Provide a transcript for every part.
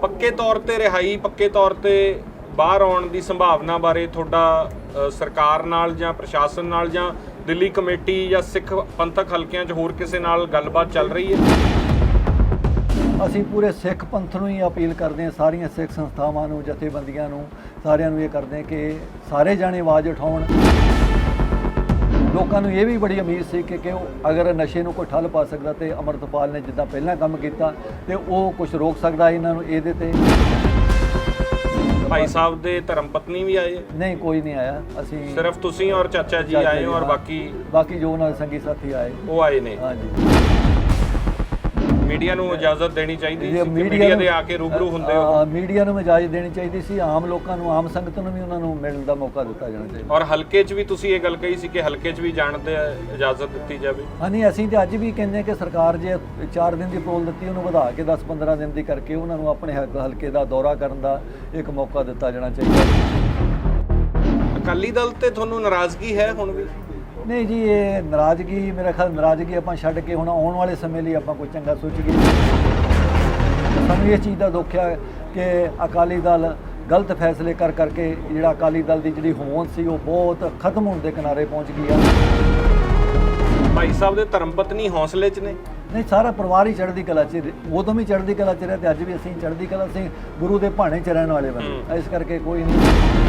ਪੱਕੇ ਤੌਰ ਤੇ ਰਿਹਾਈ, ਪੱਕੇ ਤੌਰ ਤੇ ਬਾਹਰ ਆਉਣ ਦੀ ਸੰਭਾਵਨਾ ਬਾਰੇ ਤੁਹਾਡਾ ਸਰਕਾਰ ਨਾਲ ਜਾਂ ਪ੍ਰਸ਼ਾਸਨ ਨਾਲ ਜਾਂ ਦਿੱਲੀ ਕਮੇਟੀ ਜਾਂ ਸਿੱਖ ਪੰਥਕ ਹਲਕਿਆਂ 'ਚ ਹੋਰ ਕਿਸੇ ਨਾਲ ਗੱਲਬਾਤ ਚੱਲ ਰਹੀ ਹੈ? ਅਸੀਂ ਪੂਰੇ ਸਿੱਖ ਪੰਥ ਨੂੰ ਹੀ ਅਪੀਲ ਕਰਦੇ ਹਾਂ, ਸਾਰੀਆਂ ਸਿੱਖ ਸੰਸਥਾਵਾਂ ਨੂੰ, ਜਥੇਬੰਦੀਆਂ ਨੂੰ, ਸਾਰਿਆਂ ਨੂੰ ਇਹ ਕਰਦੇ ਹਾਂ ਕਿ ਸਾਰੇ ਜਾਣੇ ਆਵਾਜ਼ ਉਠਾਉਣ। ਲੋਕਾਂ ਨੂੰ ਇਹ ਵੀ ਬੜੀ ਉਮੀਦ ਸੀ ਕਿ ਕਿ ਉਹ ਅਗਰ ਨਸ਼ੇ ਨੂੰ ਕੋਈ ਠੱਲ ਪਾ ਸਕਦਾ ਤੇ ਅਮਰਤਪਾਲ ਨੇ ਜਿੱਦਾਂ ਪਹਿਲਾਂ ਕੰਮ ਕੀਤਾ ਤੇ ਉਹ ਕੁਝ ਰੋਕ ਸਕਦਾ ਇਹਨਾਂ ਨੂੰ ਇਹਦੇ ਤੇ? ਭਾਈ ਸਾਹਿਬ ਦੇ ਧਰਮ ਪਤਨੀ ਵੀ ਆਏ। ਨਹੀਂ ਕੋਈ ਨਹੀਂ ਆਇਆ। ਅਸੀਂ ਸਿਰਫ ਤੁਸੀਂ ਔਰ ਚਾਚਾ ਜੀ ਚਾਚਾ ਆਏ ਜੀ, ਹੋ ਔਰ ਹਾਂ। ਬਾਕੀ ਬਾਕੀ ਜੋ ਦੇ ਸੰਗੀ ਸਾਥੀ ਆਏ। ਉਹ ਆਏ ਨੇ। ਹਾਂਜੀ। ਮੀਡੀਆ ਨੂੰ ਇਜਾਜ਼ਤ ਦੇਣੀ ਚਾਹੀਦੀ ਸੀ ਮੀਡੀਆ ਦੇ ਆ ਕੇ ਰੂਬਰੂ ਹੁੰਦੇ ਹੋ ਮੀਡੀਆ ਨੂੰ ਇਜਾਜ਼ਤ ਦੇਣੀ ਚਾਹੀਦੀ ਸੀ ਆਮ ਲੋਕਾਂ ਨੂੰ ਆਮ ਸੰਗਤ ਨੂੰ ਵੀ ਉਹਨਾਂ ਨੂੰ ਮਿਲਣ ਦਾ ਮੌਕਾ ਦਿੱਤਾ ਜਾਣਾ ਚਾਹੀਦਾ। ਔਰ ਹਲਕੇ 'ਚ ਵੀ ਤੁਸੀਂ ਇਹ ਗੱਲ ਕਹੀ ਸੀ ਕਿ ਹਲਕੇ 'ਚ ਵੀ ਜਾਣ ਦੇ ਇਜਾਜ਼ਤ ਦਿੱਤੀ ਜਾਵੇ। ਹਾਂ ਨਹੀਂ ਅਸੀਂ ਤੇ ਅੱਜ ਵੀ ਕਹਿੰਦੇ ਕਿ ਸਰਕਾਰ ਜੇ 4 ਦਿਨ ਦੀ ਪਰੋਲ ਦਿੱਤੀ ਉਹਨੂੰ ਵਧਾ ਕੇ 10-15 ਦਿਨ ਦੀ ਕਰਕੇ ਉਹਨਾਂ ਨੂੰ ਆਪਣੇ ਹਲਕੇ ਦਾ ਦੌਰਾ ਕਰਨ ਦਾ ਇੱਕ ਮੌਕਾ ਦਿੱਤਾ ਜਾਣਾ ਚਾਹੀਦਾ। ਅਕਾਲੀ ਦਲ ਤੇ ਤੁਹਾਨੂੰ ਨਾਰਾਜ਼ਗੀ ਹੈ ਹੁਣ ਵੀ? ਨਹੀਂ ਜੀ ਇਹ ਨਾਰਾਜ਼ਗੀ ਮੇਰਾ ਖਿਆਲ ਨਾਰਾਜ਼ਗੀ ਆਪਾਂ ਛੱਡ ਕੇ ਹੁਣ ਆਉਣ ਵਾਲੇ ਸਮੇਂ ਲਈ ਆਪਾਂ ਕੋਈ ਚੰਗਾ ਸੋਚੀਏ ਸਾਨੂੰ ਇਸ ਚੀਜ਼ ਦਾ ਦੁੱਖ ਹੈ ਕਿ ਅਕਾਲੀ ਦਲ ਗਲਤ ਫੈਸਲੇ ਕਰ ਕਰਕੇ ਜਿਹੜਾ ਅਕਾਲੀ ਦਲ ਦੀ ਜਿਹੜੀ ਹੋਂਦ ਸੀ ਉਹ ਬਹੁਤ ਖਤਮ ਹੋਣ ਦੇ ਕਿਨਾਰੇ ਪਹੁੰਚ ਗਈ ਆ। ਭਾਈ ਸਾਹਿਬ ਦੇ ਧਰਮ ਪਤਨੀ ਹੌਸਲੇ 'ਚ ਨੇ। ਨਹੀਂ ਸਾਰਾ ਪਰਿਵਾਰ ਹੀ ਚੜ੍ਹਦੀ ਕਲਾ 'ਚ। ਉਦੋਂ ਵੀ ਚੜ੍ਹਦੀ ਕਲਾ 'ਚ ਰਿਹਾ ਤੇ ਅੱਜ ਵੀ ਅਸੀਂ ਚੜ੍ਹਦੀ ਕਲਾ ਅਸੀਂ ਗੁਰੂ ਦੇ ਭਾਣੇ 'ਚ ਰਹਿਣ ਵਾਲੇ ਬੰਦੇ ਇਸ ਕਰਕੇ ਕੋਈ ਨਹੀਂ।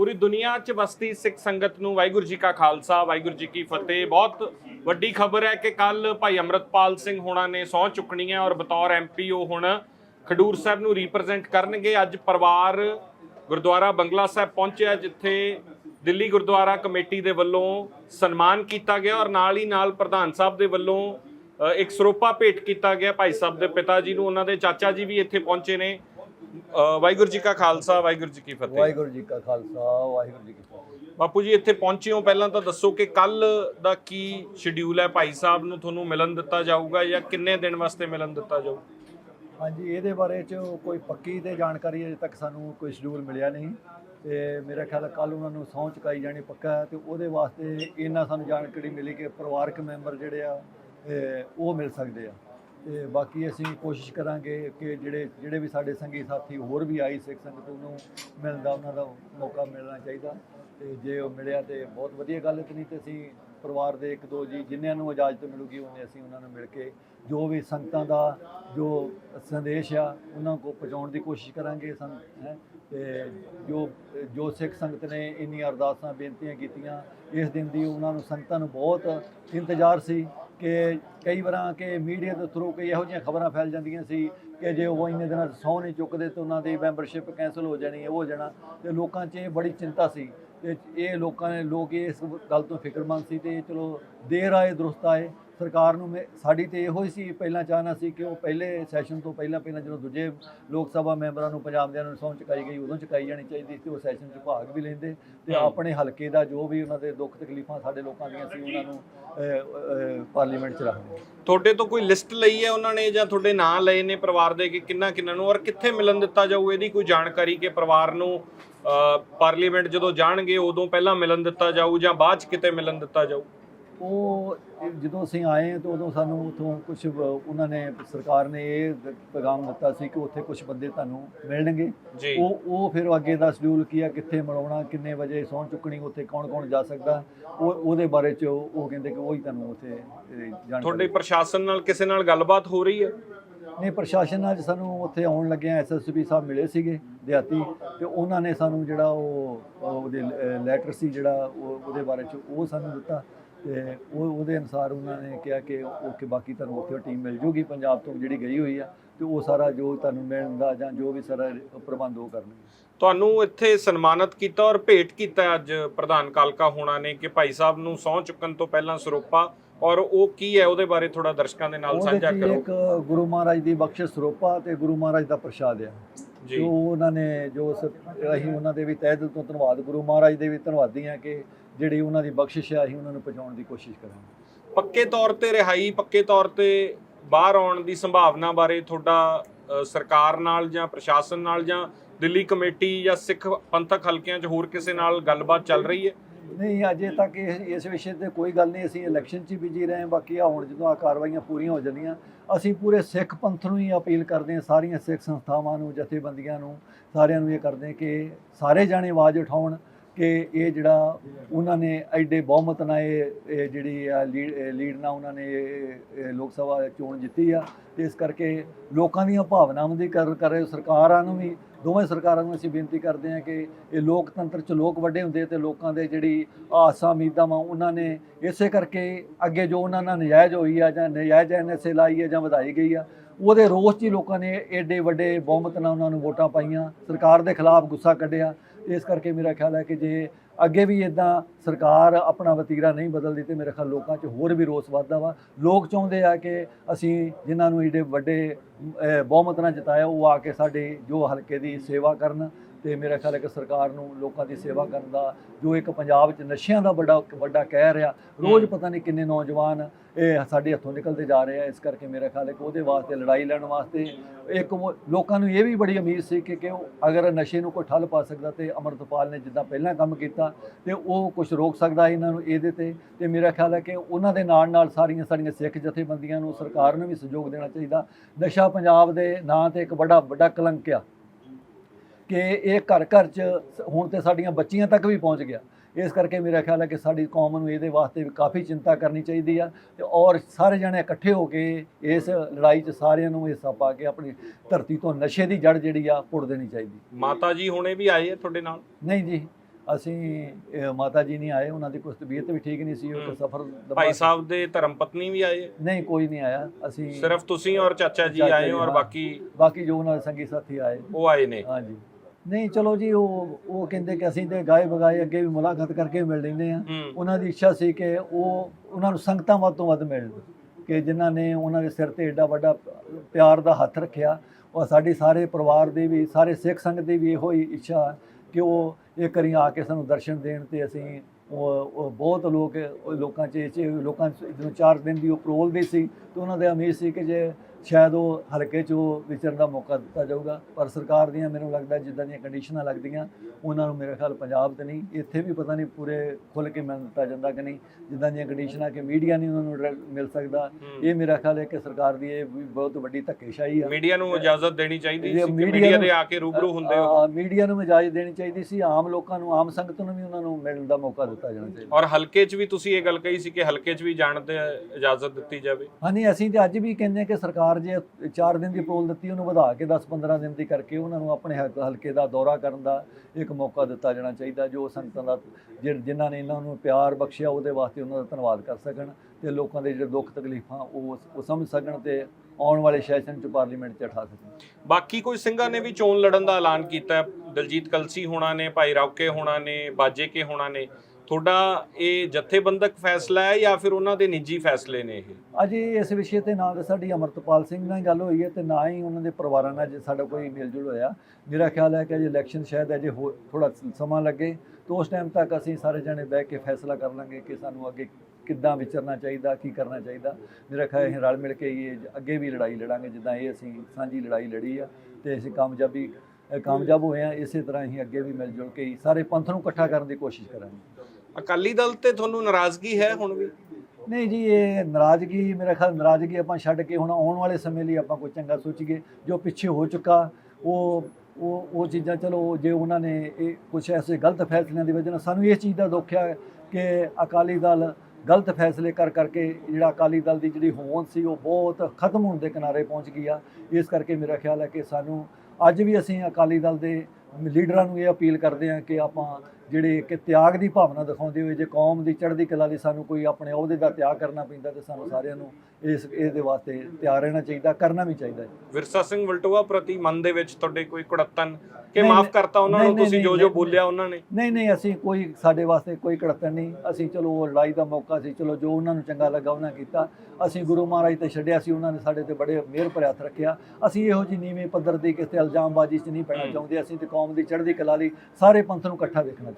ਪੂਰੀ ਦੁਨੀਆ 'ਚ ਵਸਦੀ ਸਿੱਖ ਸੰਗਤ ਨੂੰ ਵਾਹਿਗੁਰੂ ਜੀ ਕਾ ਖਾਲਸਾ, ਵਾਹਿਗੁਰੂ ਜੀ ਕੀ ਫਤਿਹ। ਬਹੁਤ ਵੱਡੀ ਖਬਰ ਹੈ ਕਿ ਕੱਲ ਭਾਈ ਅਮਰਤਪਾਲ ਸਿੰਘ ਹੋਣਾ ਨੇ ਸਹੁੰ ਚੁੱਕਣੀ ਹੈ ਔਰ ਬਤੌਰ ਐਮਪੀ ਉਹ ਹੁਣ ਖਡੂਰ ਸਾਹਿਬ ਨੂੰ ਰਿਪਰੈਜ਼ੈਂਟ ਕਰਨਗੇ। ਅੱਜ ਪਰਿਵਾਰ ਗੁਰਦੁਆਰਾ ਬੰਗਲਾ ਸਾਹਿਬ ਪਹੁੰਚਿਆ, ਜਿੱਥੇ ਦਿੱਲੀ ਗੁਰਦੁਆਰਾ ਕਮੇਟੀ ਦੇ ਵੱਲੋਂ ਸਨਮਾਨ ਕੀਤਾ ਗਿਆ ਔਰ ਨਾਲ ਹੀ ਨਾਲ ਪ੍ਰਧਾਨ ਸਾਹਿਬ ਦੇ ਵੱਲੋਂ ਇੱਕ ਸਰੋਪਾ ਭੇਟ ਕੀਤਾ ਗਿਆ। ਭਾਈ ਸਾਹਿਬ ਦੇ ਪਿਤਾ ਜੀ ਨੂੰ, ਉਹਨਾਂ ਦੇ ਚਾਚਾ ਜੀ ਵੀ ਇੱਥੇ ਪਹੁੰਚੇ ਨੇ। ਵਾਹਿਗੁਰੂ ਜੀ ਕਾ ਖਾਲਸਾ ਵਾਹਿਗੁਰੂ ਜੀ ਕੀ ਫਤਿਹ। ਵਾਹਿਗੁਰੂ ਜੀ ਕਾ ਖਾਲਸਾ ਵਾਹਿਗੁਰੂ ਜੀ ਕੀ ਫਤਿਹ। ਬਾਪੂ ਜੀ ਇੱਥੇ ਪਹੁੰਚੇ ਹੋ ਪਹਿਲਾਂ ਤਾਂ ਦੱਸੋ ਕਿ ਕੱਲ ਦਾ ਕੀ ਸ਼ਡਿਊਲ ਹੈ? ਭਾਈ ਸਾਹਿਬ ਨੂੰ ਤੁਹਾਨੂੰ ਮਿਲਣ ਦਿੱਤਾ ਜਾਊਗਾ ਜਾਂ ਕਿੰਨੇ ਦਿਨ ਵਾਸਤੇ ਮਿਲਣ ਦਿੱਤਾ ਜਾਊ? ਹਾਂਜੀ ਇਹਦੇ ਬਾਰੇ ਚ ਕੋਈ ਪੱਕੀ ਤੇ ਜਾਣਕਾਰੀ ਅਜੇ ਤੱਕ ਸਾਨੂੰ ਕੋਈ ਸ਼ਡਿਊਲ ਮਿਲਿਆ ਨਹੀਂ। ਤੇ ਮੇਰਾ ਖਿਆਲ ਕੱਲ ਉਹਨਾਂ ਨੂੰ ਸਹੁੰ ਚੁਕਾਈ ਜਾਣੀ ਪੱਕਾ ਹੈ ਤੇ ਉਹਦੇ ਵਾਸਤੇ ਇਹਨਾਂ ਸਾਨੂੰ ਜਾਣਕਾਰੀ ਮਿਲੀ ਕਿ ਪਰਿਵਾਰਕ ਮੈਂਬਰ ਜਿਹੜੇ ਆ ਇਹ ਉਹ ਮਿਲ ਸਕਦੇ ਆ। ਤੇ ਬਾਕੀ ਅਸੀਂ ਕੋਸ਼ਿਸ਼ ਕਰਾਂਗੇ ਕਿ ਜਿਹੜੇ ਜਿਹੜੇ ਵੀ ਸਾਡੇ ਸੰਗੀ ਸਾਥੀ ਹੋਰ ਵੀ ਆਈ ਸਿੱਖ ਸੰਗਤ ਨੂੰ ਮਿਲਣ ਦਾ, ਉਹਨਾਂ ਦਾ ਮੌਕਾ ਮਿਲਣਾ ਚਾਹੀਦਾ ਤੇ ਜੇ ਉਹ ਮਿਲਿਆ ਤੇ ਬਹੁਤ ਵਧੀਆ ਗੱਲ ਹੈ ਤੇ ਨਹੀਂ ਤੇ ਅਸੀਂ ਪਰਿਵਾਰ ਦੇ ਇੱਕ ਦੋ ਜੀ, ਜਿਨ੍ਹਾਂ ਨੂੰ ਇਜਾਜ਼ਤ ਮਿਲੂਗੀ, ਉਹਨੇ ਅਸੀਂ ਉਹਨਾਂ ਨੂੰ ਮਿਲ ਕੇ ਜੋ ਵੀ ਸੰਗਤਾਂ ਦਾ ਜੋ ਸੰਦੇਸ਼ ਆ, ਉਹਨਾਂ ਕੋ ਪਹੁੰਚਾਉਣ ਦੀ ਕੋਸ਼ਿਸ਼ ਕਰਾਂਗੇ। ਸੰ ਹੈ, ਤੇ ਜੋ ਜੋ ਸਿੱਖ ਸੰਗਤ ਨੇ ਇੰਨੀਆਂ ਅਰਦਾਸਾਂ, ਬੇਨਤੀਆਂ ਕੀਤੀਆਂ, ਇਸ ਦਿਨ ਦੀ ਉਹਨਾਂ ਨੂੰ ਸੰਗਤਾਂ ਨੂੰ ਬਹੁਤ ਇੰਤਜ਼ਾਰ ਸੀ ਕਿ ਕਈ ਵਾਰਾਂ ਕਿ ਮੀਡੀਆ ਦੇ ਥਰੂ ਕਈ ਇਹੋ ਜਿਹੀਆਂ ਖਬਰਾਂ ਫੈਲ ਜਾਂਦੀਆਂ ਸੀ ਕਿ ਜੇ ਉਹ ਇੰਨੇ ਦਿਨਾਂ 'ਚ ਸਹੁੰ ਨਹੀਂ ਚੁੱਕਦੇ ਤਾਂ ਉਹਨਾਂ ਦੀ ਮੈਂਬਰਸ਼ਿਪ ਕੈਂਸਲ ਹੋ ਜਾਣੀ ਹੈ, ਉਹ ਹੋ ਜਾਣਾ। ਤੇ ਲੋਕਾਂ 'ਚ ਇਹ ਬੜੀ ਚਿੰਤਾ ਸੀ ਤੇ ਇਹ ਲੋਕਾਂ ਨੇ ਲੋਕ ਇਸ ਗੱਲ ਤੋਂ ਫਿਕਰਮੰਦ ਸੀ ਤੇ ਚਲੋ ਦੇਰ ਆਏ ਦਰੁਸਤ ਆਏ ਸਰਕਾਰ ਨੂੰ ਮੈਂ- ਸਾਡੀ ਤੇ ਇਹੋ ਹੀ ਸੀ ਪਹਿਲਾਂ ਚਾਹਨਾ ਸੀ ਕਿ ਉਹ ਪਹਿਲੇ ਸੈਸ਼ਨ ਤੋਂ ਪਹਿਲਾਂ ਪਹਿਲਾਂ ਜਦੋਂ ਦੂਜੇ ਲੋਕ ਸਭਾ ਮੈਂਬਰਾਂ ਨੂੰ ਪੰਜਾਬ ਦੇ ਨੂੰ ਸਹੁੰ ਚੁਕਾਈ ਗਈ ਉਦੋਂ ਚੁਕਾਈ ਜਾਣੀ ਚਾਹੀਦੀ ਸੀ ਤੇ ਉਹ ਸੈਸ਼ਨ 'ਚ ਭਾਗ ਵੀ ਲੈਂਦੇ ਤੇ। ਆਪਣੇ ਹਲਕੇ ਦਾ ਜੋ ਵੀ ਉਹਨਾਂ ਦੇ ਦੁੱਖ ਤਕਲੀਫਾਂ ਸਾਡੇ ਲੋਕਾਂ ਦੀਆਂ ਸੀ ਉਹਨਾਂ ਨੂੰ ਪਾਰਲੀਮੈਂਟ 'ਚ ਰੱਖਦੇ ਤੁਹਾਡੇ ਤੋਂ ਕੋਈ ਲਿਸਟ ਲਈ ਹੈ ਉਹਨਾਂ ਨੇ ਜਾਂ ਤੁਹਾਡੇ ਨਾਂ ਲਏ ਨੇ ਪਰਿਵਾਰ ਦੇ ਕਿ ਕਿੰਨਾ ਕਿੰਨਾ ਨੂੰ ਔਰ ਕਿੱਥੇ ਮਿਲਣ ਦਿੱਤਾ ਜਾਊ ਇਹਦੀ ਕੋਈ ਜਾਣਕਾਰੀ ਕਿ ਪਰਿਵਾਰ ਨੂੰ ਪਾਰਲੀਮੈਂਟ ਜਦੋਂ ਜਾਣਗੇ ਉਦੋਂ ਪਹਿਲਾਂ ਮਿਲਣ ਦਿੱਤਾ ਜਾਊ ਜਾਂ ਬਾਅਦ ਚ ਕਿਤੇ ਮਿਲਣ ਦਿੱਤਾ ਜਾਊ? ਉਹ ਜਦੋਂ ਅਸੀਂ ਆਏ ਤਾਂ ਉਦੋਂ ਸਾਨੂੰ ਉਥੋਂ ਕੁਝ ਉਹਨਾਂ ਨੇ ਸਰਕਾਰ ਨੇ ਇਹ ਪੈਗਾਮ ਦਿੱਤਾ ਸੀ ਕਿ ਉੱਥੇ ਕੁਝ ਬੰਦੇ ਤੁਹਾਨੂੰ ਮਿਲਣਗੇ। ਉਹ ਉਹ ਫਿਰ ਅੱਗੇ ਦਾ ਸ਼ਡਿਊਲ ਕੀ ਆ ਕਿੱਥੇ ਮਿਲਾਉਣਾ ਕਿੰਨੇ ਵਜੇ ਸੌਣ ਚੁੱਕਣੀ ਉੱਥੇ ਕੌਣ ਕੌਣ ਜਾ ਸਕਦਾ? ਉਹ ਉਹਦੇ ਬਾਰੇ ਚ ਉਹ ਕਹਿੰਦੇ ਕਿ ਉਹ ਹੀ ਤੁਹਾਨੂੰ ਉੱਥੇ ਤੁਹਾਡੇ ਪ੍ਰਸ਼ਾਸਨ ਨਾਲ ਕਿਸੇ ਨਾਲ ਗੱਲਬਾਤ ਹੋ ਰਹੀ ਹੈ? ਨਹੀਂ, ਪ੍ਰਸ਼ਾਸਨ ਨਾਲ ਸਾਨੂੰ ਉੱਥੇ ਆਉਣ ਲੱਗਿਆ ਐਸਐਸਪੀ ਸਾਹਿਬ ਮਿਲੇ ਸੀਗੇ ਦਿਹਾਤੀ ਤੇ ਉਹਨਾਂ ਨੇ ਸਾਨੂੰ ਜਿਹੜਾ ਉਹ ਉਹ ਉਹਦੇ ਲੈਟਰ ਸੀ ਜਿਹੜਾ ਉਹ, ਉਹਦੇ ਬਾਰੇ ਚ ਉਹ ਸਾਨੂੰ ਦਿੱਤਾ ਤੇ ਉਹ, ਉਹਦੇ ਅਨੁਸਾਰ ਉਹਨਾਂ ਨੇ ਕਿਹਾ ਕਿ ਉਹ ਬਾਕੀ ਤੁਹਾਨੂੰ ਉੱਥੇ ਟੀਮ ਮਿਲ ਜੂਗੀ, ਪੰਜਾਬ ਤੋਂ ਜਿਹੜੀ ਗਈ ਹੋਈ ਆ। ਤੇ ਉਹ ਸਾਰਾ ਜੋ ਤੁਹਾਨੂੰ ਮਿਲਣ ਦਾ ਜਾਂ ਜੋ ਵੀ ਸਾਰਾ ਪ੍ਰਬੰਧ ਉਹ ਕਰਨਗੇ। ਤੁਹਾਨੂੰ ਇੱਥੇ ਸਨਮਾਨਿਤ ਕੀਤਾ ਔਰ ਭੇਟ ਕੀਤਾ ਅੱਜ ਪ੍ਰਧਾਨ ਕਾਲਕਾ ਹੋਣਾ ਨੇ ਕਿ ਭਾਈ ਸਾਹਿਬ ਨੂੰ ਸਹੁੰ ਚੁੱਕਣ ਤੋਂ ਪਹਿਲਾਂ ਸਰੋਪਾ ਔਰ ਉਹ ਕੀ ਹੈ ਉਹਦੇ ਬਾਰੇ ਥੋੜਾ ਦਰਸ਼ਕਾਂ ਦੇ ਨਾਲ ਉਹਦੇ ਸਾਂਝਾ ਕਰੋ। ਇੱਕ ਗੁਰੂ ਮਹਾਰਾਜ ਦੀ ਬਖਸ਼ਿਸ਼ ਸਰੋਪਾ ਤੇ ਗੁਰੂ ਮਹਾਰਾਜ ਦਾ ਪ੍ਰਸ਼ਾਦ ਆ। ਜੀ। ਜੋ ਉਹਨਾਂ ਨੇ ਜੋ ਸ- ਅਸੀਂ ਉਹਨਾਂ ਦੇ ਵੀ ਤਹਿ ਦਿਲ ਤੋਂ ਧੰਨਵਾਦ ਗੁਰੂ ਮਹਾਰਾਜ ਦੇ ਵੀ ਧੰਨਵਾਦੀ ਹਾਂ ਕਿ ਜਿਹੜੀ ਉਹਨਾਂ ਦੀ ਬਖਸ਼ਿਸ਼ ਆ ਅਸੀਂ ਉਹਨਾਂ ਨੂੰ ਪਹੁੰਚਾਉਣ ਦੀ ਕੋਸ਼ਿਸ਼ ਕਰਾਂਗੇ। ਪੱਕੇ ਤੌਰ ਤੇ ਰਿਹਾਈ ਪੱਕੇ ਤੌਰ ਤੇ ਬਾਹਰ ਆਉਣ ਦੀ ਸੰਭਾਵਨਾ ਬਾਰੇ ਤੁਹਾਡਾ ਸਰਕਾਰ ਨਾਲ ਜਾਂ ਪ੍ਰਸ਼ਾਸਨ ਨਾਲ ਜਾਂ ਦਿੱਲੀ ਕਮੇਟੀ ਜਾਂ ਸਿੱਖ ਪੰਥਕ ਹਲਕਿਆਂ 'ਚ ਹੋਰ ਕਿਸੇ ਨਾਲ ਗੱਲਬਾਤ ਚੱਲ ਰਹੀ ਹੈ ਨਹੀਂ, ਅਜੇ ਤੱਕ ਇਸ ਇਸ ਵਿਸ਼ੇ ਤੇ ਕੋਈ ਗੱਲ ਨਹੀਂ, ਅਸੀਂ ਇਲੈਕਸ਼ਨ 'ਚ ਹੀ ਬਿਜ਼ੀ ਰਹੇ ਹਾਂ। ਬਾਕੀ ਆ ਹੁਣ ਜਦੋਂ ਆ ਕਾਰਵਾਈਆਂ ਪੂਰੀਆਂ ਹੋ ਜਾਂਦੀਆਂ ਅਸੀਂ ਪੂਰੇ ਸਿੱਖ ਪੰਥ ਨੂੰ ਹੀ ਅਪੀਲ ਕਰਦੇ ਹਾਂ, ਸਾਰੀਆਂ ਸਿੱਖ ਸੰਸਥਾਵਾਂ ਨੂੰ, ਜਥੇਬੰਦੀਆਂ ਨੂੰ, ਸਾਰਿਆਂ ਨੂੰ ਇਹ ਕਰਦੇ ਕਿ ਸਾਰੇ ਜਾਣੇ ਆਵਾਜ਼ ਉਠਾਉਣ ਕਿ ਇਹ ਜਿਹੜਾ ਉਹਨਾਂ ਨੇ ਐਡੇ ਬਹੁਮਤ ਨਾਲ ਇਹ ਜਿਹੜੀ ਆ ਲੀਡ ਲੀਡ ਨਾਲ ਉਹਨਾਂ ਨੇ ਇਹ- ਲੋਕ ਸਭਾ ਚੋਣ ਜਿੱਤੀ ਆ ਤੇ ਇਸ ਕਰਕੇ ਲੋਕਾਂ ਦੀਆਂ ਭਾਵਨਾਵਾਂ ਦੀ ਕਰ ਕਰ ਸਰਕਾਰਾਂ ਨੂੰ ਵੀ, ਦੋਵੇਂ ਸਰਕਾਰਾਂ ਨੂੰ ਅਸੀਂ ਬੇਨਤੀ ਕਰਦੇ ਹਾਂ ਕਿ ਇਹ ਲੋਕਤੰਤਰ ਚ ਲੋਕ ਵੱਡੇ ਹੁੰਦੇ ਤੇ ਲੋਕਾਂ ਦੇ ਜਿਹੜੀ ਆਸਾਂ, ਉਮੀਦਾਂ ਵਾ ਉਹਨਾਂ ਨੇ ਇਸੇ ਕਰਕੇ ਅੱਗੇ ਜੋ ਉਹਨਾਂ ਨਾਲ ਨਜਾਇਜ਼ ਹੋਈ ਆ ਜਾਂ ਨਜਾਇਜ਼ ਐਨਐਸਏ ਲਾਈ ਹੈ ਜਾਂ ਵਧਾਈ ਗਈ ਆ, ਉਹਦੇ ਰੋਸ 'ਚ ਹੀ ਲੋਕਾਂ ਨੇ ਏਡੇ ਵੱਡੇ ਬਹੁਮਤ ਨਾਲ ਉਹਨਾਂ ਨੂੰ ਵੋਟਾਂ ਪਾਈਆਂ, ਸਰਕਾਰ ਦੇ ਖਿਲਾਫ ਗੁੱਸਾ ਕੱਢਿਆ। ਇਸ ਕਰਕੇ ਮੇਰਾ ਖਿਆਲ ਹੈ ਕਿ ਜੇ ਅੱਗੇ ਵੀ ਇਦਾਂ ਸਰਕਾਰ ਆਪਣਾ ਵਤੀਰਾ ਨਹੀਂ ਬਦਲਦੀ ਤੇ ਮੇਰੇ ਖਿਆਲ ਲੋਕਾਂ 'ਚ ਹੋਰ ਵੀ ਰੋਸ ਵੱਧਦਾ ਵਾ। ਲੋਕ ਚਾਹੁੰਦੇ ਆ ਕਿ ਅਸੀਂ ਜਿਨ੍ਹਾਂ ਨੂੰ ਏਡੇ ਵੱਡੇ ਬਹੁਮਤ ਨਾਲ ਜਿਤਾਇਆ ਉਹ ਆ ਕੇ ਸਾਡੇ ਜੋ ਹਲਕੇ ਦੀ ਸੇਵਾ ਕਰਨ ਤੇ ਮੇਰਾ ਖਿਆਲ ਹੈ ਕਿ ਸਰਕਾਰ ਨੂੰ ਲੋਕਾਂ ਦੀ ਸੇਵਾ ਕਰਨ ਦਾ ਜੋ ਇੱਕ ਪੰਜਾਬ 'ਚ ਨਸ਼ਿਆਂ ਦਾ ਵੱਡਾ ਵੱਡਾ ਕਹਿ ਰਿਹਾ ਰੋਜ਼ ਪਤਾ ਨਹੀਂ ਕਿੰਨੇ ਨੌਜਵਾਨ ਇਹ ਸਾਡੇ ਹੱਥੋਂ ਨਿਕਲਦੇ ਜਾ ਰਹੇ ਆ ਇਸ ਕਰਕੇ ਮੇਰਾ ਖਿਆਲ ਹੈ ਕਿ ਉਹਦੇ ਵਾਸਤੇ ਲੜਾਈ ਲੜਨ ਵਾਸਤੇ ਇੱਕ ਲੋਕਾਂ ਨੂੰ ਇਹ ਵੀ ਬੜੀ ਉਮੀਦ ਸੀ ਕਿ ਕਿ ਉਹ ਅਗਰ ਨਸ਼ੇ ਨੂੰ ਕੋਈ ਠੱਲ ਪਾ ਸਕਦਾ ਤੇ ਅਮਰਤਪਾਲ ਨੇ ਜਿੱਦਾਂ ਪਹਿਲਾਂ ਕੰਮ ਕੀਤਾ ਤੇ ਉਹ ਕੁਝ ਰੋਕ ਸਕਦਾ ਇਹਨਾਂ ਨੂੰ ਇਹਦੇ ਤੇ ਤੇ ਮੇਰਾ ਖਿਆਲ ਹੈ ਕਿ ਉਹਨਾਂ ਦੇ ਨਾਲ ਨਾਲ ਸਾਰੀਆਂ ਸਾਡੀਆਂ ਸਿੱਖ ਜਥੇਬੰਦੀਆਂ ਨੂੰ ਸਰਕਾਰ ਨੂੰ ਵੀ ਸਹਿਯੋਗ ਦੇਣਾ ਚਾਹੀਦਾ। ਨਸ਼ਾ ਪੰਜਾਬ ਦੇ ਨਾਂ ਤੇ ਇੱਕ ਵੱਡਾ ਵੱਡਾ ਕਲੰਕ ਆ। ਕਿ ਇਹ ਘਰ ਘਰ ਚ ਹੁਣ ਤੇ ਸਾਡੀਆਂ ਬੱਚੀਆਂ ਤੱਕ ਵੀ ਪਹੁੰਚ ਗਿਆ। ਇਸ ਕਰਕੇ ਮੇਰਾ ਖਿਆਲ ਹੈ ਕਿ ਸਾਡੀ ਕੌਮ ਨੂੰ ਇਹਦੇ ਵਾਸਤੇ ਵੀ ਕਾਫੀ ਚਿੰਤਾ ਕਰਨੀ ਚਾਹੀਦੀ ਆ ਤੇ ਔਰ ਸਾਰੇ ਜਣੇ ਇਕੱਠੇ ਹੋ ਕੇ ਇਸ ਲੜਾਈ 'ਚ ਸਾਰਿਆਂ ਨੂੰ ਹਿੱਸਾ ਪਾ ਕੇ ਆਪਣੀ ਧਰਤੀ ਤੋਂ ਨਸ਼ੇ ਦੀ ਜੜ ਜਿਹੜੀ ਆ ਪੁੱਟ ਦੇਣੀ ਚਾਹੀਦੀ। ਮਾਤਾ ਜੀ ਹੁਣੇ ਵੀ ਆਏ ਆ ਤੁਹਾਡੇ ਨਾਲ? ਨਹੀਂ ਜੀ ਅਸੀਂ ਮਾਤਾ ਜੀ ਨਹੀਂ ਆਏ ਉਹਨਾਂ ਦੀ ਕੁਛ ਤਬੀਅਤ ਵੀ ਠੀਕ ਨਹੀਂ ਸੀ ਉਹ ਸਫਰ ਭਾਈ ਸਾਹਿਬ ਦੇ ਧਰਮ ਪਤਨੀ ਵੀ ਆਏ? ਨਹੀਂ ਕੋਈ ਨਹੀਂ ਆਇਆ। ਅਸੀਂ ਸਿਰਫ ਤੁਸੀਂ ਔਰ ਚਾਚਾ ਜੀ ਆਏ ਔਰ। ਬਾਕੀ ਬਾਕੀ ਜੋ ਉਹਨਾਂ ਦੇ ਸੰਗੀ ਸਾਥੀ ਆਏ। ਉਹ ਆਏ ਨੇ? ਹਾਂਜੀ। ਨਹੀਂ ਚਲੋ ਜੀ ਉਹ ਉਹ ਕਹਿੰਦੇ ਕਿ ਅਸੀਂ ਤੇ ਗਾਏ ਬਗਾਏ ਅੱਗੇ ਵੀ ਮੁਲਾਕਾਤ ਕਰਕੇ ਮਿਲ ਲੈਂਦੇ ਆ ਉਹਨਾਂ ਦੀ ਇੱਛਾ ਸੀ ਕਿ ਉਹ ਉਹਨਾਂ ਨੂੰ ਸੰਗਤਾਂ ਵੱਧ ਤੋਂ ਵੱਧ ਮਿਲਣ ਕਿ ਜਿਨ੍ਹਾਂ ਨੇ ਉਹਨਾਂ ਦੇ ਸਿਰ ਤੇ ਏਡਾ ਵੱਡਾ ਪਿਆਰ ਦਾ ਹੱਥ ਰੱਖਿਆ। ਉਹ ਸਾਡੀ ਸਾਰੇ ਪਰਿਵਾਰ ਦੀ ਵੀ ਸਾਰੇ ਸਿੱਖ ਸੰਗਤ ਦੀ ਵੀ ਇਹੋ ਹੀ ਇੱਛਾ ਕਿ ਉਹ ਇਹ ਕਰੀ ਆ ਕੇ ਸਾਨੂੰ ਦਰਸ਼ਨ ਦੇਣ ਤੇ ਅਸੀਂ ਉਹ ਬਹੁਤ ਲੋਕ ਲੋਕਾਂ 'ਚ ਲੋਕਾਂ 'ਚ ਜਦੋਂ ਚਾਰ ਦਿਨ ਦੀ ਉਹ ਪਰੋਲ ਦੀ ਸੀ ਤੇ ਉਹਨਾਂ ਦੇ ਉਮੀਦ ਸੀ ਕਿ ਜੇ ਸ਼ਾਇਦ ਉਹ ਹਲਕੇ 'ਚ ਉਹ ਵਿਚਰਨ ਦਾ ਮੌਕਾ ਦਿੱਤਾ ਜਾਊਗਾ, ਪਰ ਸਰਕਾਰ ਦੀਆਂ ਮੈਨੂੰ ਲੱਗਦਾ ਜਿੱਦਾਂ ਦੀਆਂ ਕੰਡੀਸ਼ਨਾਂ ਲੱਗਦੀਆਂ ਉਹਨਾਂ ਨੂੰ ਮੇਰੇ ਖਿਆਲ ਪੰਜਾਬ ਤੇ ਨਹੀਂ ਇੱਥੇ ਵੀ ਪਤਾ ਨਹੀਂ ਪੂਰੇ ਖੁੱਲ ਕੇ ਮਿਲ ਦਿੱਤਾ ਜਾਂਦਾ ਕਿ ਨਹੀਂ ਜਿੱਦਾਂ ਦੀਆਂ ਕੰਡੀਸ਼ਨਾਂ ਕਿ ਮੀਡੀਆ ਨਹੀਂ ਉਹਨਾਂ ਨੂੰ ਮਿਲ ਸਕਦਾ। ਇਹ ਮੇਰਾ ਖਿਆਲ ਹੈ ਕਿ ਸਰਕਾਰ ਦੀ ਇਹ ਵੀ ਬਹੁਤ ਵੱਡੀ ਧੱਕੇਸ਼ਾਹੀ ਆ। ਮੀਡੀਆ ਨੂੰ ਇਜਾਜ਼ਤ ਦੇਣੀ ਚਾਹੀਦੀ ਸੀ ਮੀਡੀਆ ਦੇ ਆ ਕੇ ਰੂਬਰੂ ਹੁੰਦੇ ਹੋ ਮੀਡੀਆ ਨੂੰ ਇਜਾਜ਼ਤ ਦੇਣੀ ਚਾਹੀਦੀ ਸੀ ਆਮ ਲੋਕਾਂ ਨੂੰ ਆਮ ਸੰਗਤ ਨੂੰ ਵੀ ਉਹਨਾਂ ਨੂੰ ਮਿਲਣ ਦਾ ਮੌਕਾ ਦਿੱਤਾ ਜਾਣਾ ਚਾਹੀਦਾ। ਔਰ ਹਲਕੇ 'ਚ ਵੀ ਤੁਸੀਂ ਇਹ ਗੱਲ ਕਹੀ ਸੀ ਕਿ ਹਲਕੇ 'ਚ ਵੀ ਜਾਣ ਤੇ ਇਜਾਜ਼ਤ ਦਿੱਤੀ ਜਾਵੇ। ਹਾਂਜੀ ਅਸੀਂ ਤੇ ਅੱਜ ਵੀ ਕਹਿੰਦੇ ਹਾਂ ਕਿ ਸਰਕਾਰ ਜੇ 4 ਦਿਨ ਦੀ ਪਰੋਲ ਦਿੱਤੀ ਉਹਨੂੰ ਵਧਾ ਕੇ 10-15 ਦਿਨ ਦੀ ਕਰਕੇ ਉਹਨਾਂ ਨੂੰ ਆਪਣੇ ਹਲਕੇ ਦਾ ਦੌਰਾ ਕਰਨ ਦਾ ਇੱਕ ਮੌਕਾ ਦਿੱਤਾ ਜਾਣਾ ਚਾਹੀਦਾ, ਜੋ ਸੰਗਤਾਂ ਦਾ ਜਿ- ਜਿਨ੍ਹਾਂ ਨੇ ਇਹਨਾਂ ਨੂੰ ਪਿਆਰ ਬਖਸ਼ਿਆ, ਉਹਦੇ ਵਾਸਤੇ ਉਹਨਾਂ ਦਾ ਧੰਨਵਾਦ ਕਰ ਸਕਣ ਤੇ ਲੋਕਾਂ ਦੇ ਜਿਹੜੇ ਦੁੱਖ ਤਕਲੀਫਾਂ, ਉਹ ਉਹ ਸਮਝ ਸਕਣ ਤੇ ਆਉਣ ਵਾਲੇ ਸੈਸ਼ਨ ਚ ਪਾਰਲੀਮੈਂਟ ਚ ਉਠਾ ਸਕਣ। ਬਾਕੀ ਕੋਈ ਸਿੰਘਾਂ ਨੇ ਵੀ ਚੋਣ ਲੜਨ ਦਾ ਐਲਾਨ ਕੀਤਾ ਹੈ। ਦਲਜੀਤ ਕਲਸੀ ਹੋਣਾ ਨੇ, ਭਾਈ ਰੌਕੇ ਹੋਣਾ ਨੇ ਬਾਜੇ ਕੇ ਹੋਣਾ ਨੇ। ਤੁਹਾਡਾ ਇਹ ਜਥੇਬੰਦਕ ਫੈਸਲਾ ਹੈ ਜਾਂ ਫਿਰ ਉਹਨਾਂ ਦੇ ਨਿੱਜੀ ਫੈਸਲੇ ਨੇ ਇਹ? ਅਜੇ ਇਸ ਵਿਸ਼ੇ ਤੇ ਨਾ ਤਾਂ ਸਾਡੀ ਅਮਰਤਪਾਲ ਸਿੰਘ ਨਾਲ ਗੱਲ ਹੋਈ ਹੈ ਤੇ ਨਾ ਹੀ ਉਹਨਾਂ ਦੇ ਪਰਿਵਾਰਾਂ ਨਾਲ ਜੇ ਸਾਡਾ ਕੋਈ ਮੇਲ ਜੁਲ ਹੋਇਆ। ਮੇਰਾ ਖਿਆਲ ਹੈ ਕਿ ਅਜੇ ਇਲੈਕਸ਼ਨ ਸ਼ਾਇਦ ਅਜੇ ਹੋ ਥੋੜਾ ਸਮਾਂ ਲੱਗੇ। ਤਾਂ ਉਸ ਟਾਈਮ ਤੱਕ ਅਸੀਂ ਸਾਰੇ ਜਣੇ ਬਹਿ ਕੇ ਫੈਸਲਾ ਕਰ ਲਾਂਗੇ ਕਿ ਸਾਨੂੰ ਅੱਗੇ ਕਿੱਦਾਂ ਵਿਚਰਨਾ ਚਾਹੀਦਾ, ਕੀ ਕਰਨਾ ਚਾਹੀਦਾ। ਮੇਰਾ ਖਿਆਲ ਹੈ ਰਲ ਮਿਲ ਕੇ ਹੀ ਇਹ ਅੱਗੇ ਵੀ ਲੜਾਈ ਲੜਾਂਗੇ, ਜਿੱਦਾਂ ਇਹ ਅਸੀਂ ਸਾਂਝੀ ਲੜਾਈ ਲੜੀ ਆ ਤੇ ਅਸੀਂ ਕਾਮਯਾਬੀ ਕਾਮਯਾਬ ਹੋਏ ਆ, ਇਸੇ ਤਰ੍ਹਾਂ ਹੀ ਅੱਗੇ ਵੀ ਮਿਲ ਜੁਲ ਕੇ ਹੀ ਸਾਰੇ ਪੰਥ ਨੂੰ ਇਕੱਠਾ ਕਰਨ ਦੀ ਕੋਸ਼ਿਸ਼ ਕਰਾਂਗੇ। ਅਕਾਲੀ ਦਲ ਤੇ ਤੁਹਾਨੂੰ ਨਾਰਾਜ਼ਗੀ ਹੈ ਹੁਣ ਵੀ? ਨਹੀਂ ਜੀ, ਇਹ ਨਾਰਾਜ਼ਗੀ, ਮੇਰਾ ਖਿਆਲ ਨਾਰਾਜ਼ਗੀ ਆਪਾਂ ਛੱਡ ਕੇ ਹੁਣ ਆਉਣ ਵਾਲੇ ਸਮੇਂ ਲਈ ਆਪਾਂ ਕੋਈ ਚੰਗਾ ਸੋਚੀਏ। ਜੋ ਪਿੱਛੇ ਹੋ ਚੁੱਕਾ, ਉਹ ਉਹ ਉਹ ਚੀਜ਼ਾਂ ਚਲੋ, ਜੇ ਉਹਨਾਂ ਨੇ ਇਹ ਕੁਝ ਐਸੇ ਗਲਤ ਫੈਸਲਿਆਂ ਦੀ ਵਜ੍ਹਾ ਨਾਲ ਸਾਨੂੰ ਇਸ ਚੀਜ਼ ਦਾ ਦੁੱਖ ਹੈ ਕਿ ਅਕਾਲੀ ਦਲ ਗਲਤ ਫੈਸਲੇ ਕਰ, ਕਰਕੇ ਜਿਹੜਾ ਅਕਾਲੀ ਦਲ ਦੀ ਜਿਹੜੀ ਹੋਂਦ ਸੀ, ਉਹ ਬਹੁਤ ਖਤਮ ਹੋਣ ਦੇ ਕਿਨਾਰੇ ਪਹੁੰਚ ਗਈ ਆ। ਇਸ ਕਰਕੇ ਮੇਰਾ ਖਿਆਲ ਹੈ ਕਿ ਸਾਨੂੰ ਅੱਜ ਵੀ ਅਸੀਂ ਅਕਾਲੀ ਦਲ ਦੇ ਲੀਡਰਾਂ ਨੂੰ ਇਹ ਅਪੀਲ ਕਰਦੇ ਹਾਂ ਕਿ ਆਪਾਂ ਜਿਹੜੇ ਕਿ ਤਿਆਗ ਦੀ ਭਾਵਨਾ ਦਿਖਾਉਂਦੇ ਹੋਏ ਜੇ ਕੌਮ ਦੀ ਚੜ੍ਹਦੀ ਕਲਾ ਲਈ ਸਾਨੂੰ ਕੋਈ ਆਪਣੇ ਅਹੁਦੇ ਦਾ ਤਿਆਗ ਕਰਨਾ ਪੈਂਦਾ ਤੇ ਸਾਨੂੰ ਸਾਰਿਆਂ ਨੂੰ ਇਸ ਇਹਦੇ ਵਾਸਤੇ ਤਿਆਰ ਰਹਿਣਾ ਚਾਹੀਦਾ ਕਰਨਾ ਵੀ ਚਾਹੀਦਾ ਵਿਰਸਾ ਸਿੰਘ ਵਲਟੋਆ ਪ੍ਰਤੀ ਮਨ ਦੇ ਵਿੱਚ ਤੁਹਾਡੇ ਕੋਈ ਕੁੜੱਤਨ ਕਿ ਮਾਫ ਕਰਤਾ ਉਹਨਾਂ ਨੂੰ ਤੁਸੀਂ ਜੋ ਜੋ ਬੋਲਿਆ ਉਹਨਾਂ ਨੇ? ਨਹੀਂ ਨਹੀਂ ਅਸੀਂ ਕੋਈ ਸਾਡੇ ਵਾਸਤੇ ਕੋਈ ਕੜਤਨ ਨਹੀਂ। ਅਸੀਂ ਚਲੋ ਉਹ ਲੜਾਈ ਦਾ ਮੌਕਾ ਸੀ ਚਲੋ ਜੋ ਉਹਨਾਂ ਨੂੰ ਚੰਗਾ ਲੱਗਾ ਉਹਨਾਂ ਕੀਤਾ। ਅਸੀਂ ਗੁਰੂ ਮਹਾਰਾਜ ਤੇ ਛੱਡਿਆ ਸੀ ਉਹਨਾਂ ਨੇ ਸਾਡੇ ਤੇ ਬੜੇ ਮਿਹਰ ਭਰਿਆ ਰੱਖਿਆ। ਅਸੀਂ ਇਹੋ ਜਿਹੀ ਨੀਵੇਂ ਪੱਧਰ ਦੀ ਕਿਸੇ ਇਲਜ਼ਾਮਬਾਜ਼ੀ 'ਚ ਨਹੀਂ ਪੈਣਾ। ਚਾਹੁੰਦੇ। ਅਸੀਂ ਤੇ ਕੌਮ ਦੀ ਚੜ੍ਹਦੀ ਕਲਾ ਲਈ ਸਾਰੇ ਪੰਥ ਨੂੰ ਇਕੱਠਾ ਵੇਖਣਾ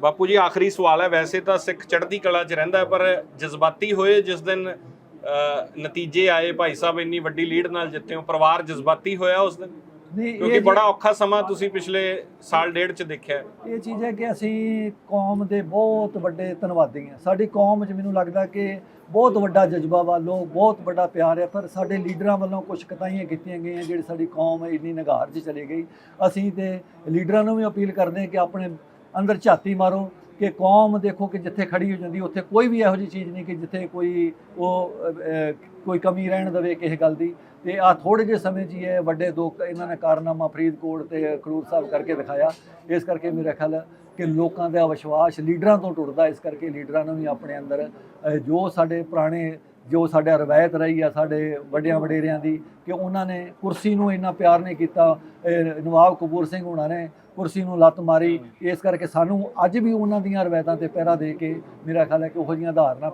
ਬਾਪੂ ਜੀ ਆਖਰੀ ਸਵਾਲ ਹੈ। ਵੈਸੇ ਤਾਂ ਸਿੱਖ ਚੜ੍ਹਦੀ ਕਲਾ 'ਚ ਰਹਿੰਦਾ ਪਰ ਜਜ਼ਬਾਤੀ ਹੋਏ ਜਿਸ ਦਿਨ ਨਤੀਜੇ ਆਏ ਭਾਈ ਸਾਹਿਬ ਇੰਨੀ ਵੱਡੀ ਲੀਡ ਨਾਲ ਜਿੱਤੇ ਹੋ ਪਰਿਵਾਰ ਜਜ਼ਬਾਤੀ ਹੋਇਆ ਉਸ ਦਿਨ? ਨਹੀਂ ਕਿਉਂਕਿ ਬੜਾ ਔਖਾ ਸਮਾਂ ਤੁਸੀਂ ਪਿਛਲੇ ਸਾਲ ਡੇਢ ਚ ਦੇਖਿਆ। ਇਹ ਚੀਜ਼ ਹੈ ਕਿ ਅਸੀਂ ਕੌਮ ਦੇ ਬਹੁਤ ਵੱਡੇ ਧੰਨਵਾਦੀ ਹਾਂ। ਸਾਡੀ ਕੌਮ 'ਚ ਮੈਨੂੰ ਲੱਗਦਾ ਕਿ ਬਹੁਤ ਵੱਡਾ ਜਜ਼ਬਾ ਵਾ ਲੋਕ ਬਹੁਤ ਵੱਡਾ ਪਿਆਰ ਹੈ ਪਰ ਸਾਡੇ ਲੀਡਰਾਂ ਵੱਲੋਂ ਕੁਝ ਕਤਾਈਆਂ ਕੀਤੀਆਂ ਗਈਆਂ ਜਿਹੜੀ ਸਾਡੀ ਕੌਮ ਇੰਨੀ ਨਗਾਰ 'ਚ ਚਲੀ ਗਈ। ਅਸੀਂ ਤੇ ਲੀਡਰਾਂ ਨੂੰ ਵੀ ਅਪੀਲ ਕਰਦੇ ਹਾਂ ਕਿ ਆਪਣੇ ਅੰਦਰ ਝਾਤੀ ਮਾਰੋ ਕਿ ਕੌਮ ਦੇਖੋ ਕਿ ਜਿੱਥੇ ਖੜੀ ਹੋ ਜਾਂਦੀ ਉੱਥੇ ਕੋਈ ਵੀ ਇਹੋ ਜਿਹੀ ਚੀਜ਼ ਨਹੀਂ ਕਿ ਜਿੱਥੇ ਕੋਈ ਉਹ ਕੋਈ ਕਮੀ ਰਹਿਣ ਦੇਵੇ ਕਿਸੇ ਗੱਲ ਦੀ। ਤੇ ਆ ਥੋੜੇ ਜਿਹੇ ਸਮੇਂ 'ਚ ਹੀ ਇਹ ਵੱਡੇ ਦੋ ਇਹਨਾਂ ਨੇ ਕਾਰਨਾਮਾ ਫਰੀਦਕੋਟ ਤੇ ਖਡੂਰ ਸਾਹਿਬ ਕਰਕੇ ਦਿਖਾਇਆ। ਇਸ ਕਰਕੇ ਮੇਰਾ ਖਿਆਲ ਕਿ ਲੋਕਾਂ ਦਾ ਵਿਸ਼ਵਾਸ ਲੀਡਰਾਂ ਤੋਂ ਟੁੱਟਦਾ ਇਸ ਕਰਕੇ ਲੀਡਰਾਂ ਨੂੰ ਵੀ ਆਪਣੇ ਅੰਦਰ ਜੋ ਸਾਡੇ ਪੁਰਾਣੇ ਜੋ ਸਾਡਾ ਰਵਾਇਤ ਰਹੀ ਆ ਸਾਡੇ ਵੱਡਿਆਂ ਵਡੇਰਿਆਂ ਦੀ ਕਿ ਉਹਨਾਂ ਨੇ ਕੁਰਸੀ ਨੂੰ ਇੰਨਾ ਪਿਆਰ ਨਹੀਂ ਕੀਤਾ। ਅ, ਨਵਾਬ ਕਪੂਰ ਸਿੰਘ ਹੋਣਾ ਨੇ ਕੁਰਸੀ ਨੂੰ ਲੱਤ ਮਾਰੀ। ਇਸ ਕਰਕੇ ਸਾਨੂੰ ਅੱਜ ਵੀ ਉਹਨਾਂ ਦੀਆਂ ਰਵਾਇਤਾਂ ਤੇ ਪਹਿਰਾ ਦੇ ਕੇ ਮੇਰਾ ਖਿਆਲ ਹੈ ਕਿ ਉਹੋ ਜਿਹੀਆਂ ਧਾਰਨਾ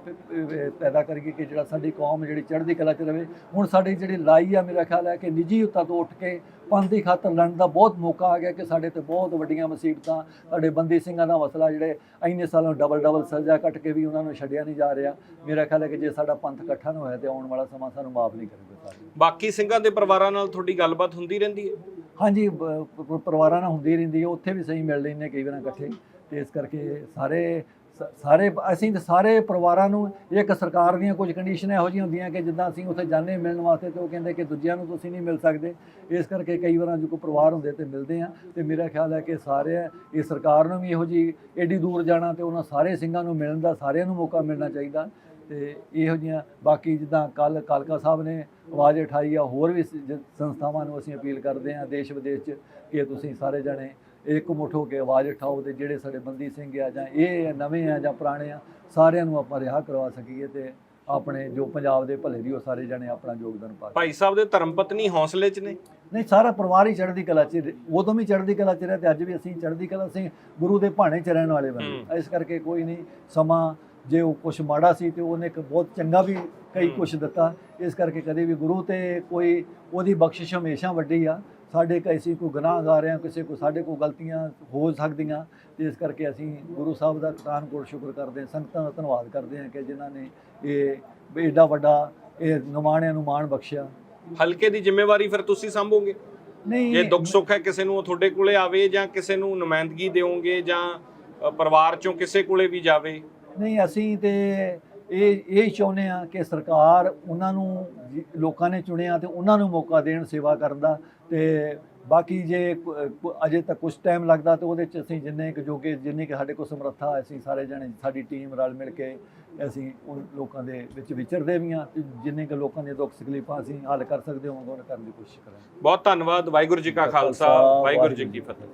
ਪੈਦਾ ਕਰੀਏ ਕਿ ਜਿਹੜਾ ਸਾਡੀ ਕੌਮ ਜਿਹੜੀ ਚੜ੍ਹਦੀ ਕਲਾ 'ਚ ਰਵੇ। ਹੁਣ ਸਾਡੀ ਜਿਹੜੀ ਲਾਈ ਆ ਮੇਰਾ ਖਿਆਲ ਹੈ ਕਿ ਨਿੱਜੀ ਹਿੱਤਾਂ ਤੋਂ ਉੱਠ ਕੇ ਪੰਥ ਦੀ ਖਾਤਰ ਲੜਨ ਦਾ ਬਹੁਤ ਮੌਕਾ ਆ ਗਿਆ ਕਿ ਸਾਡੇ ਤੇ ਬਹੁਤ ਵੱਡੀਆਂ ਮੁਸੀਬਤਾਂ ਸਾਡੇ ਬੰਦੀ ਸਿੰਘਾਂ ਦਾ ਮਸਲਾ ਜਿਹੜੇ ਇੰਨੇ ਸਾਲਾਂ ਡਬਲ ਡਬਲ ਸਜ਼ਾ ਕੱਟ ਕੇ ਵੀ ਉਹਨਾਂ ਨੂੰ ਛੱਡਿਆ ਨਹੀਂ ਜਾ ਰਿਹਾ। ਮੇਰਾ ਖਿਆਲ ਹੈ ਕਿ ਜੇ ਸਾਡਾ ਪੰਥ ਇਕੱਠਾ ਨਾ ਹੋਇਆ ਤੇ ਆਉਣ ਵਾਲਾ ਸਮਾਂ ਸਾਨੂੰ ਮਾਫ ਨਹੀਂ ਕਰੇਗਾ ਬਾਕੀ ਸਿੰਘਾਂ ਦੇ ਪਰਿਵਾਰਾਂ ਨਾਲ ਤੁਹਾਡੀ ਗੱਲਬਾਤ ਹੁੰਦੀ ਰਹਿੰਦੀ ਹੈ? ਹਾਂਜੀ ਪਰਿਵਾਰਾਂ ਨਾਲ ਹੁੰਦੀ ਰਹਿੰਦੀ ਹੈ, ਉੱਥੇ ਵੀ ਸਹੀ ਮਿਲ ਲੈਂਦੇ ਕਈ ਵਾਰ ਇਕੱਠੇ। ਤੇ ਇਸ ਕਰਕੇ ਸਾਰੇ ਸ- ਸਾਰੇ, ਅਸੀਂ ਤਾਂ ਸਾਰੇ ਪਰਿਵਾਰਾਂ ਨੂੰ ਇੱਕ ਸਰਕਾਰ ਦੀਆਂ ਕੁਝ ਕੰਡੀਸ਼ਨਾਂ ਇਹੋ ਜਿਹੀਆਂ ਹੁੰਦੀਆਂ ਕਿ ਜਿੱਦਾਂ ਅਸੀਂ ਉੱਥੇ ਜਾਂਦੇ ਮਿਲਣ ਵਾਸਤੇ ਤੇ ਉਹ ਕਹਿੰਦੇ ਕਿ ਦੂਜਿਆਂ ਨੂੰ ਤੁਸੀਂ ਨਹੀਂ ਮਿਲ ਸਕਦੇ। ਇਸ ਕਰਕੇ ਕਈ ਵਾਰਾਂ ਜੋ ਕੋਈ ਪਰਿਵਾਰ ਹੁੰਦੇ ਤੇ ਮਿਲਦੇ ਆ ਤੇ ਮੇਰਾ ਖਿਆਲ ਹੈ ਕਿ ਸਾਰੇ ਇਹ ਸਰਕਾਰ ਨੂੰ ਵੀ ਇਹੋ ਜੀ ਐਡੀ ਦੂਰ ਜਾਣਾ ਤੇ ਉਹਨਾਂ ਸਾਰੇ ਸਿੰਘਾਂ ਨੂੰ ਮਿਲਣ ਦਾ ਸਾਰਿਆਂ ਨੂੰ ਮੌਕਾ ਮਿਲਣਾ ਚਾਹੀਦਾ। ਤੇ ਇਹੋ ਜਿਹੀਆਂ ਬਾਕੀ ਜਿੱਦਾਂ ਕੱਲ ਕਾਲਕਾ ਸਾਹਿਬ ਨੇ ਆਵਾਜ਼ ਉਠਾਈ ਆ, ਹੋਰ ਵੀ ਜ- ਸੰਸਥਾਵਾਂ ਨੂੰ ਅਸੀਂ ਅਪੀਲ ਕਰਦੇ ਹਾਂ ਦੇਸ਼ ਵਿਦੇਸ਼ 'ਚ ਕਿ ਤੁਸੀਂ ਸਾਰੇ ਜਣੇ ਇੱਕ ਮੁੱਠ ਹੋ ਕੇ ਆਵਾਜ਼ ਉਠਾਓ ਤੇ ਜਿਹੜੇ ਸਾਡੇ ਬੰਦੀ ਸਿੰਘ ਆ ਜਾਂ ਇਹ ਨਵੇਂ ਆ ਜਾਂ ਪੁਰਾਣੇ ਆ ਸਾਰਿਆਂ ਨੂੰ ਆਪਾਂ ਰਿਹਾ ਕਰਵਾ ਸਕੀਏ ਤੇ ਆਪਣੇ ਜੋ ਪੰਜਾਬ ਦੇ ਭਲੇ ਦੀ ਉਹ ਸਾਰੇ ਜਣੇ ਆਪਣਾ ਯੋਗਦਾਨ ਪਾ ਭਾਈ ਸਾਹਿਬ ਦੇ ਧਰਮ ਪਤਨੀ ਹੌਸਲੇ 'ਚ ਨੇ? ਨਹੀਂ ਸਾਰਾ ਪਰਿਵਾਰ ਹੀ ਚੜ੍ਹਦੀ ਕਲਾ 'ਚ। ਉਦੋਂ ਵੀ ਚੜ੍ਹਦੀ ਕਲਾ 'ਚ ਰਿਹਾ ਤੇ ਅੱਜ ਵੀ ਅਸੀਂ ਚੜ੍ਹਦੀ ਕਲਾ ਅਸੀਂ ਗੁਰੂ ਦੇ ਭਾਣੇ 'ਚ ਰਹਿਣ ਵਾਲੇ ਬੰਦੇ। ਇਸ ਕਰਕੇ ਕੋਈ ਨਹੀਂ ਸਮਾਂ ਜੇ ਉਹ ਕੁਝ ਮਾੜਾ ਸੀ ਤੇ ਉਹਨੇ ਇੱਕ ਬਹੁਤ ਚੰਗਾ ਵੀ ਕਈ। ਕੁਝ ਦਿੱਤਾ। ਇਸ ਕਰਕੇ ਕਦੇ ਵੀ ਗੁਰੂ ਤੇ ਕੋਈ ਉਹਦੀ ਬਖਸ਼ਿਸ਼ ਹਮੇਸ਼ਾ ਵੱਡੀ ਆ। ਸਾਡੇ ਕੈਸੀ ਕੋਈ ਗੁਨਾਹਗਾਰ ਆ ਕਿਸੇ ਕੋ ਸਾਡੇ ਕੋ ਗਲਤੀਆਂ ਹੋ ਸਕਦੀਆਂ ਤੇ ਇਸ ਕਰਕੇ ਅਸੀਂ ਗੁਰੂ ਸਾਹਿਬ ਦਾ ਕਤਾਨ ਕੋਲ ਸ਼ੁਕਰ ਕਰਦੇ ਹਾਂ ਸੰਗਤਾਂ ਦਾ ਧੰਨਵਾਦ ਕਰਦੇ ਹਾਂ ਕਿ ਜਿਨ੍ਹਾਂ ਨੇ ਇਹ ਏਡਾ ਵੱਡਾ ਇਹ ਨਿਮਾਣਿਆਂ ਨੂੰ ਮਾਣ ਬਖਸ਼ਿਆ। ਹਲਕੇ ਦੀ ਜ਼ਿੰਮੇਵਾਰੀ ਫਿਰ ਤੁਸੀਂ ਸੰਭੋਗੇ? ਨਹੀਂ। ਜੇ ਦੁੱਖ ਸੁੱਖ ਹੈ ਕਿਸੇ ਨੂੰ ਤੁਹਾਡੇ ਕੋਲੇ ਆਵੇ ਜਾਂ ਕਿਸੇ ਨੂੰ ਨੁਮਾਇੰਦਗੀ ਦਿਓਗੇ ਜਾਂ ਪਰਿਵਾਰ ਚੋਂ ਕਿਸੇ ਕੋਲੇ ਵੀ ਜਾਵੇ? ਨਹੀਂ ਅਸੀਂ ਤੇ ਇਹ ਇਹ ਚਾਹੁੰਦੇ ਆ ਕਿ ਸਰਕਾਰ ਉਹਨਾਂ ਨੂੰ ਲੋਕਾਂ ਨੇ ਚੁਣਿਆ ਤੇ ਉਹਨਾਂ ਨੂੰ ਮੌਕਾ ਦੇਣ ਸੇਵਾ ਕਰਨ ਦਾ। ਤੇ ਬਾਕੀ ਜੇ ਅਜੇ ਤੱਕ ਕੁਝ ਟਾਈਮ ਲੱਗਦਾ ਤੇ ਉਹਦੇ ਚ ਅਸੀਂ ਜਿੰਨੇ ਕੁ ਜੋਗੇ ਜਿੰਨੀ ਕੁ ਸਾਡੇ ਕੋਲ ਸਮਰੱਥਾ ਅਸੀਂ ਸਾਰੇ ਜਣੇ ਸਾਡੀ ਟੀਮ ਰਲ ਮਿਲ ਕੇ ਅਸੀਂ ਉਹ ਲੋਕਾਂ ਦੇ ਵਿੱਚ ਵਿਚਰਦੇ ਵੀ ਹਾਂ ਤੇ ਜਿੰਨੇ ਕੁ ਲੋਕਾਂ ਦੇ ਦੁੱਖ ਤਕਲੀਫਾਂ ਅਸੀਂ ਹੱਲ ਕਰ ਸਕਦੇ ਹੋਵਾਂਗੇ ਉਹਨਾਂ ਕਰਨ ਦੀ ਕੋਸ਼ਿਸ਼ ਕਰਾਂਗੇ। ਬਹੁਤ ਧੰਨਵਾਦ ਵਾਹਿਗੁਰੂ ਜੀ ਕਾ ਖਾਲਸਾ ਵਾਹਿਗੁਰੂ ਜੀ ਕੀ ਫਤਿਹ।